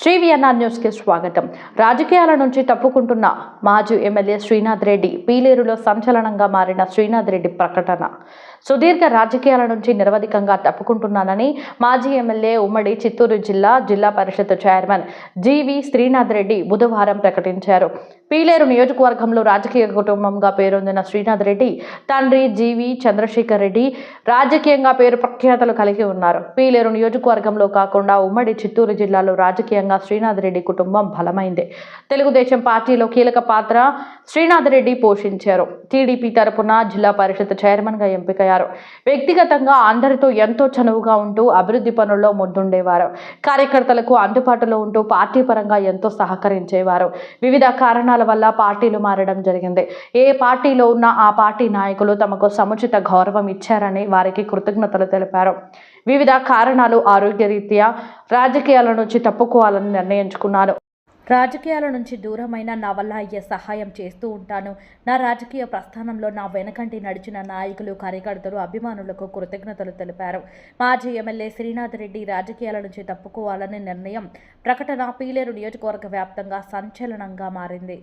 Shri VNR న్యూస్కి స్వాగతం. రాజకీయాల నుంచి తప్పుకుంటున్న మాజీ ఎమ్మెల్యే శ్రీనాథ్ రెడ్డి పీలేరులో సంచలనంగా మారిన శ్రీనాథ్ రెడ్డి ప్రకటన. సుదీర్ఘ రాజకీయాల నుంచి నిరవధికంగా తప్పుకుంటున్నానని మాజీ ఎమ్మెల్యే ఉమ్మడి చిత్తూరు జిల్లా Zilla Parishad chairman G V Srinath Reddy బుధవారం ప్రకటించారు. పీలేరు నియోజకవర్గంలో రాజకీయ కుటుంబంగా పేరొందిన శ్రీనాథ్ రెడ్డి తండ్రి జీవి చంద్రశేఖర్ రెడ్డి రాజకీయంగా పేరు ప్రఖ్యాతలు కలిగి ఉన్నారు. పీలేరు నియోజకవర్గంలో కాకుండా ఉమ్మడి చిత్తూరు జిల్లాలో రాజకీయంగా శ్రీనాథ్ రెడ్డి కుటుంబం బలమైంది. తెలుగుదేశం పార్టీలో కీలక పాత్ర శ్రీనాథ్ రెడ్డి పోషించారు. టీడీపీ తరపున జిల్లా పరిషత్ చైర్మన్గా ఎంపికయ్యారు వ్యక్తిగతంగా అందరితో ఎంతో చనువుగా ఉంటూ అభివృద్ధి పనుల్లో ముందుండేవారు. కార్యకర్తలకు అందుబాటులో ఉంటూ పార్టీ పరంగా ఎంతో సహకరించేవారు. వివిధ కారణాల వల్ల పార్టీలు మారడం జరిగింది. ఏ పార్టీలో ఉన్న ఆ పార్టీ నాయకులు తమకు సముచిత గౌరవం ఇచ్చారని వారికి కృతజ్ఞతలు తెలిపారు. వివిధ కారణాలు ఆరోగ్యరీత్యా రాజకీయాల నుంచి తప్పుకోవాలని నిర్ణయించుకున్నాను రాజకీయాల నుంచి దూరమైన నా వల్ల అయ్యే సహాయం చేస్తూ ఉంటాను. నా రాజకీయ ప్రస్థానంలో నా వెనకంటి నడిచిన నాయకులు కార్యకర్తలు అభిమానులకు కృతజ్ఞతలు తెలిపారు. మాజీ ఎమ్మెల్యే శ్రీనాథ్ రెడ్డి రాజకీయాల నుంచి తప్పుకోవాలనే నిర్ణయం ప్రకటన పీలేరు నియోజకవర్గ వ్యాప్తంగా సంచలనంగా మారింది.